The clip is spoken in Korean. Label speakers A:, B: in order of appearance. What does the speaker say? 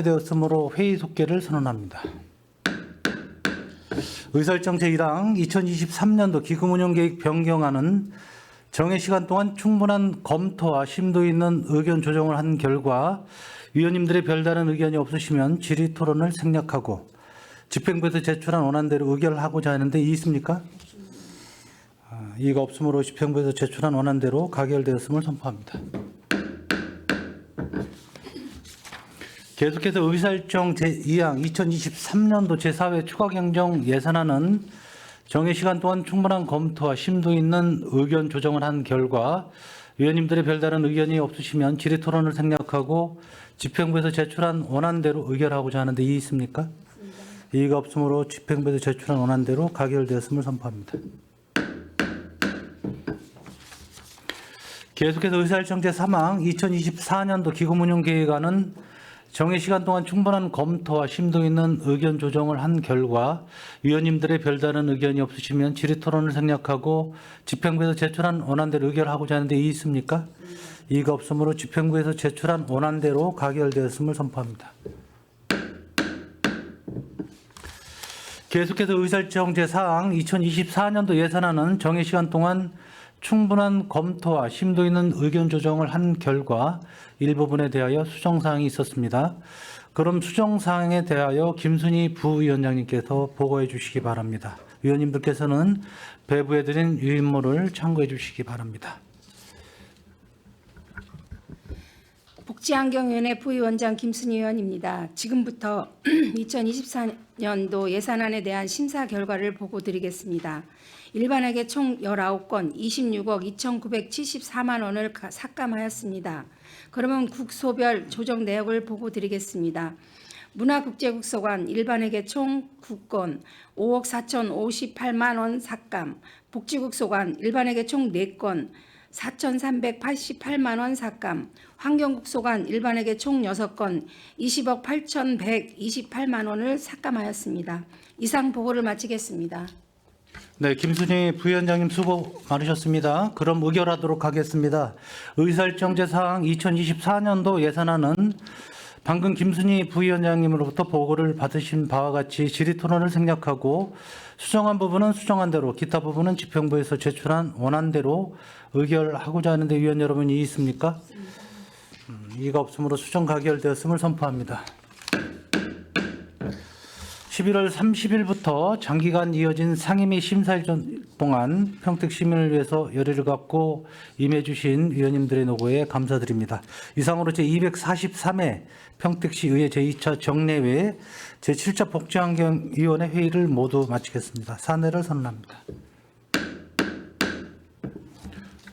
A: 되었으므로 회의 속개를 선언합니다. 의설정 제1항 2023년도 기금운용계획 변경안은 정해 시간 동안 충분한 검토와 심도 있는 의견 조정을 한 결과 위원님들의 별다른 의견이 없으시면 질의 토론을 생략하고 집행부에서 제출한 원안대로 의결하고자 하는데 이의 있습니까? 아, 이의가 없으므로 집행부에서 제출한 원안대로 가결되었음을 선포합니다. 계속해서 의사일정 제2항 2023년도 제4회 추가 경정 예산안은 정해 시간 동안 충분한 검토와 심도 있는 의견 조정을 한 결과 위원님들의 별다른 의견이 없으시면 질의 토론을 생략하고 집행부에서 제출한 원안대로 의결하고자 하는데 이의 있습니까? 이의가 없으므로 집행부에서 제출한 원안대로 가결되었음을 선포합니다. 계속해서 의사일정 제3항 2024년도 기금운용계획안은 정해 시간 동안 충분한 검토와 심도 있는 의견 조정을 한 결과 위원님들의 별다른 의견이 없으시면 질의 토론을 생략하고 집행부에서 제출한 원안대로 의결하고자 하는데 이의 있습니까? 이의가 없으므로 집행부에서 제출한 원안대로 가결되었음을 선포합니다. 계속해서 의사일정 제4항 2024년도 예산안은 정해 시간 동안 충분한 검토와 심도 있는 의견 조정을 한 결과 일부분에 대하여 수정사항이 있었습니다. 그럼 수정사항에 대하여 김순희 부위원장님께서 보고해 주시기 바랍니다. 위원님들께서는 배부해드린 유인물을 참고해 주시기 바랍니다.
B: 복지환경위원회 부위원장 김순희 의원입니다. 지금부터 2024년도 예산안에 대한 심사 결과를 보고 드리겠습니다. 일반에게 총 19건 26억 2,974만 원을 가- 삭감하였습니다. 그러면 국소별 조정 내역을 보고 드리겠습니다. 문화국제국서관 일반에게 총 9건 5억 4,058만 원 삭감, 복지국서관 일반에게 총 4건 4,388만 원 삭감, 환경국 소관 일반에게 총 6건 20억 8,128만 원을 삭감하였습니다. 이상 보고를 마치겠습니다.
A: 네, 김순희 부위원장님 수고 많으셨습니다. 그럼 의결하도록 하겠습니다. 의사일정제 사항 2024년도 예산안은 방금 김순희 부위원장님으로부터 보고를 받으신 바와 같이 질의 토론을 생략하고 수정한 부분은 수정한 대로 기타 부분은 집행부에서 제출한 원안대로 의결하고자 하는데 위원 여러분 이의 있습니까? 음, 이의가 없으므로 수정 가결되었음을 선포합니다. 11월 30일부터 장기간 이어진 상임위 심사일전 동안 평택 시민을 위해서 열의를 갖고 임해 주신 위원님들의 노고에 감사드립니다. 이상으로 제243회 평택시의회 제2차 정례회 제7차 복지환경위원회 회의를 모두 마치겠습니다. 사내를 선언합니다.